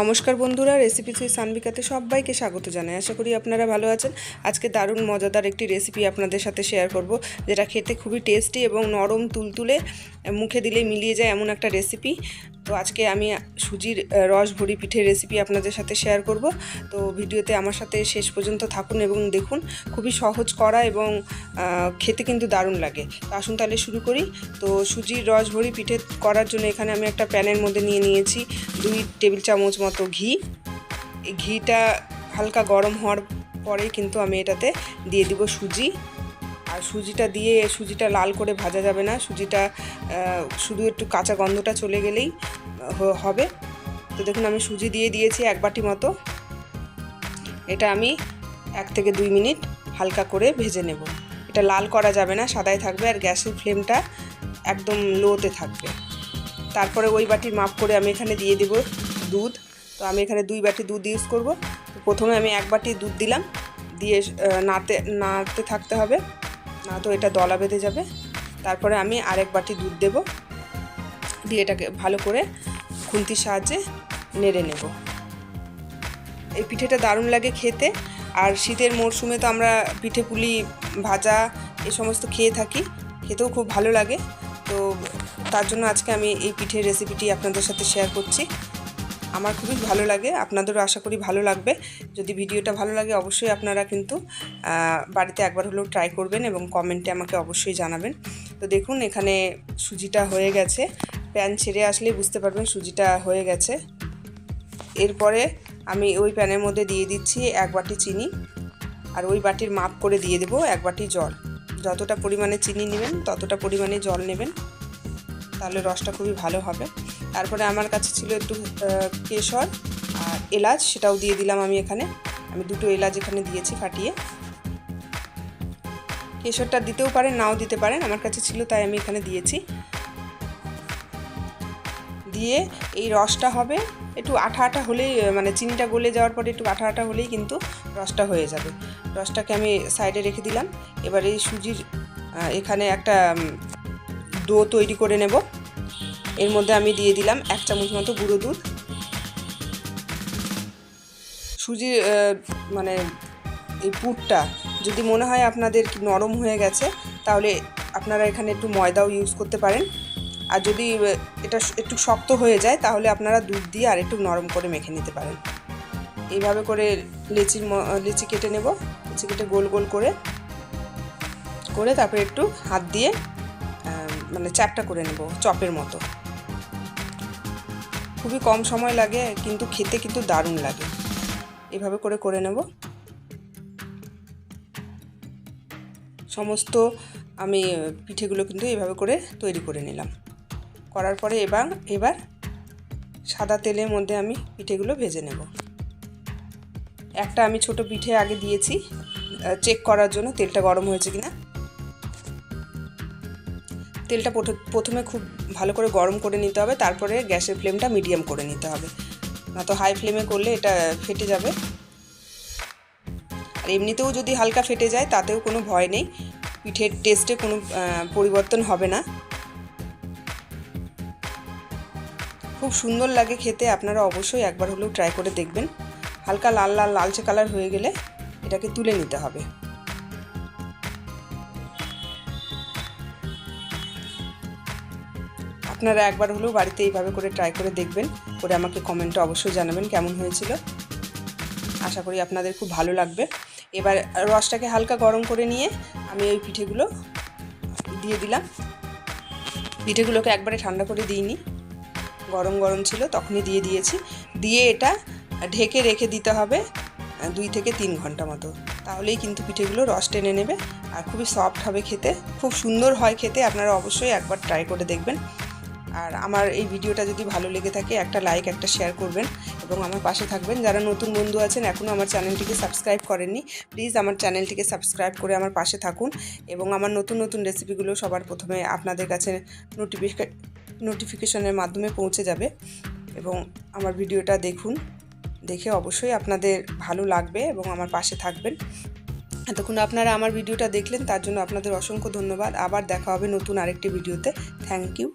নমস্কার বন্ধুরা রেসিপি সুই সানবিকাতে সবাইকে স্বাগত জানাই। আশা করি আপনারা ভালো আছেন। আজকে দারুণ মজাদার একটি রেসিপি আপনাদের সাথে শেয়ার করব, যেটা খেতে খুবই টেস্টি এবং নরম তুলতুলে, মুখে দিলে মিলিয়ে যায় এমন একটা রেসিপি তো আজকে আমি সুজির রস ভরি পিঠের রেসিপি আপনাদের সাথে শেয়ার করব। তো ভিডিওতে আমার সাথে শেষ পর্যন্ত থাকুন এবং দেখুন, খুবই সহজ করা এবং খেতে কিন্তু দারুণ লাগে। তো আসুন তাহলে শুরু করি। তো সুজির রস ভরি পিঠে করার জন্য এখানে আমি একটা প্যানের মধ্যে নিয়ে নিয়েছি দুই টেবিল চামচ মতো ঘি। ঘিটা হালকা গরম হওয়ার পরেই কিন্তু আমি এটাতে দিয়ে দিব সুজি। আর সুজিটা দিয়ে সুজিটা লাল করে ভাজা যাবে না। সুজিটা শুধু একটু কাঁচা গন্ধটা চলে গেলেই হবে। তো দেখুন আমি সুজি দিয়ে দিয়েছি এক বাটি মতো। এটা আমি এক থেকে দুই মিনিট হালকা করে ভেজে নেব। এটা লাল করা যাবে না, সাদাই থাকবে আর গ্যাসের ফ্লেমটা একদম লোতে থাকবে। তারপরে ওই বাটির মাপ করে আমি এখানে দিয়ে দেব দুধ। তো আমি এখানে দুই বাটি দুধ ইউজ করব। প্রথমে আমি এক বাটি দুধ দিলাম। দিয়ে নাড়তে নাড়তে থাকতে হবে। না তো এটা দলা বেঁধে যাবে। তারপরে আমি আরেক বাটি দুধ দেব। দিয়ে এটাকে ভালো করে খুন্তির সাহায্যে নেড়ে নেব। এই পিঠেটা দারুণ লাগে খেতে। আর শীতের মরশুমে তো আমরা পিঠে পুলি, ভাজা এই সমস্ত খেয়ে থাকি। খেতেও খুব ভালো লাগে। তো তার জন্য আজকে আমি এই পিঠের রেসিপিটি আপনাদের সাথে শেয়ার করছি। আমার খুবই ভালো লাগে, আপনাদেরও আশা করি ভালো লাগবে। যদি ভিডিওটা ভালো লাগে অবশ্যই আপনারা কিন্তু বাড়িতে একবার হলেও ট্রাই করবেন এবং কমেন্টে আমাকে অবশ্যই জানাবেন। তো দেখুন, এখানে সুজিটা হয়ে গেছে। প্যান ছেড়ে আসলেই বুঝতে পারবেন সুজিটা হয়ে গেছে। এরপরে আমি ওই প্যানের মধ্যে দিয়ে দিচ্ছি এক বাটি চিনি আর ওই বাটির মাপ করে দিয়ে দেবো এক বাটি জল। যতটা পরিমাণে চিনি নেবেন, ততটা পরিমাণে জল নেবেন, তাহলে রসটা খুবই ভালো হবে। তারপরে আমার কাছে ছিল একটু কেশর আর এলাচ, সেটাও দিয়ে দিলাম আমি এখানে। আমি দুটো এলাচ এখানে দিয়েছি ফাটিয়ে। কেশরটা দিতেও পারেন, নাও দিতে পারেন, আমার কাছে ছিল তাই আমি এখানে দিয়েছি। দিয়ে এই রসটা হবে, একটু আঠা আঠা হলেই মানে চিনিটা গলে যাওয়ার পরে একটু আঠা আঠা হলেই কিন্তু রসটা হয়ে যাবে। রসটাকে আমি সাইডে রেখে দিলাম। এবার এই সুজির এখানে একটা ডো তৈরি করে নেব। এর মধ্যে আমি দিয়ে দিলাম এক চামচ মতো গুঁড়ো দুধ। আহ, মানে এই পুরটা যদি মনে হয় আপনাদের নরম হয়ে গেছে তাহলে আপনারা এখানে একটু ময়দাও ইউজ করতে পারেন। আর যদি এটা একটু শক্ত হয়ে যায় তাহলে আপনারা দুধ দিয়ে আর একটু নরম করে মেখে নিতে পারেন। এইভাবে করে লেচির লেচি কেটে নেব। লেচি কেটে গোল গোল করে করে তারপরে একটু হাত দিয়ে মানে চ্যাপটা করে নেব চপের মতো। খুবই কম সময় লাগে, কিন্তু খেতে কিন্তু দারুণ লাগে। এভাবে করে করে নেব। সমস্ত আমি পিঠেগুলো কিন্তু এভাবে করে তৈরি করে নিলাম। করার পরে এবার এবার সাদা তেলের মধ্যে আমি পিঠেগুলো ভেজে নেব। একটা আমি ছোট পিঠে আগে দিয়েছি চেক করার জন্য তেলটা গরম হয়েছে কিনা। তেলটা প্রথ- প্রথমে খুব ভালো করে গরম করে নিতে হবে, তারপরে গ্যাসের ফ্লেমটা মিডিয়াম করে নিতে হবে। না তো হাই ফ্লেমে করলে এটা ফেটে যাবে। আর এমনিতেও যদি হালকা ফেটে যায়, তাতেও কোনো ভয় নেই। পিঠের টেস্টে কোনো পরিবর্তন হবে না। খুব সুন্দর লাগে খেতে, আপনারা অবশ্যই একবার হলেও ট্রাই করে দেখবেন। হালকা লাল লাল, লালচে কালার হয়ে গেলে এটাকে তুলে নিতে হবে। আপনারা একবার হলেও বাড়িতে এইভাবে করে ট্রাই করে দেখবেন, করে আমাকে কমেন্টে অবশ্যই জানাবেন কেমন হয়েছিল। আশা করি আপনাদের খুব ভালো লাগবে। এবার রসটাকে হালকা গরম করে নিয়ে আমি ওই পিঠেগুলো দিয়ে দিলাম। পিঠেগুলোকে একবারে ঠান্ডা করে দিইনি। গরম গরম ছিল, তখনই দিয়ে দিয়েছি। দিয়ে এটা ঢেকে রেখে দিতে হবে দুই থেকে তিন ঘণ্টা মতো। তাহলেই কিন্তু পিঠেগুলো রস টেনে নেবে। আর খুবই সফট হবে খেতে। খুব সুন্দর হয় খেতে, আপনারা অবশ্যই একবার ট্রাই করে দেখবেন। আর আমার এই ভিডিওটা যদি ভালো লেগে থাকে, একটা লাইক একটা শেয়ার করবেন এবং আমার পাশে থাকবেন। যারা নতুন বন্ধু আছেন এখনও আমার চ্যানেলটিকে সাবস্ক্রাইব করেননি প্লিজ আমার চ্যানেলটিকে সাবস্ক্রাইব করে আমার পাশে থাকুন এবং আমার নতুন নতুন রেসিপিগুলো সবার প্রথমে আপনাদের কাছে নোটিফিকে নোটিফিকেশনের মাধ্যমে পৌঁছে যাবে এবং আমার ভিডিওটা দেখুন। দেখে অবশ্যই আপনাদের ভালো লাগবে এবং আমার পাশে থাকবেন। এতক্ষণ আপনারা আমার ভিডিওটা দেখলেন, তার জন্য আপনাদের অসংখ্য ধন্যবাদ। আবার দেখা হবে নতুন আরেকটি ভিডিওতে। Thank you